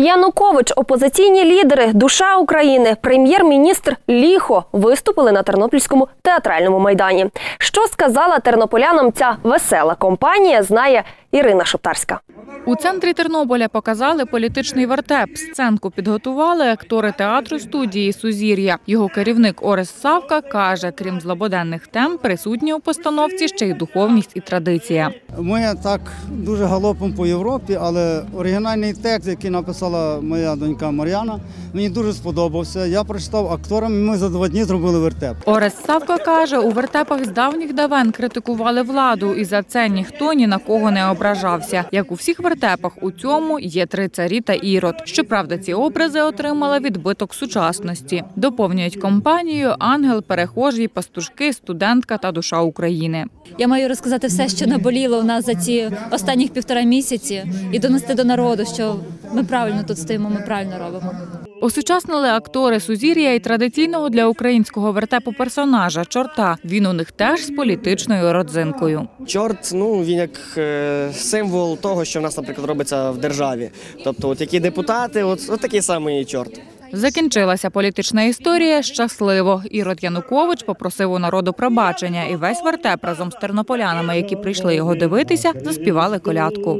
Янукович, опозиційні лідери, душа України, прем'єр-міністр Ліхо виступили на Тернопільському театральному майдані. Що сказала тернополянам ця весела компанія, знає Ірина Шептарська. У центрі Тернополя показали політичний вертеп. Сценку підготували актори театру студії Сузір'я. Його керівник Орес Савка каже, крім злободенних тем, присутні у постановці ще й духовність і традиція. Ми так дуже галопом по Європі, але оригінальний текст, який написала моя донька Мар'яна, мені дуже сподобався. Я прочитав акторам, і ми за два дні зробили вертеп. Орес Савка каже, у вертепах з давніх давен критикували владу, і за це ніхто ні на кого не ображався. Як у всіх вертепах, у цьому є три царі та ірод. Щоправда, ці образи отримали відбиток сучасності. Доповнюють компанію ангел, перехожий, пастушки, студентка та душа України. Я маю розказати все, що наболіло у нас за ці останніх півтора місяці, і донести до народу, що ми правильно тут стоїмо, ми правильно робимо. Осучаснили актори Сузір'я і традиційного для українського вертепу персонажа чорта. Він у них теж з політичною родзинкою. Чорт, ну він як е, символ того, що в нас, наприклад, робиться в державі. Тобто, от які депутати, от, от такий самий чорт. Закінчилася політична історія щасливо. Ірод Янукович попросив у народу пробачення, і весь вертеп разом з тернополянами, які прийшли його дивитися, заспівали колядку.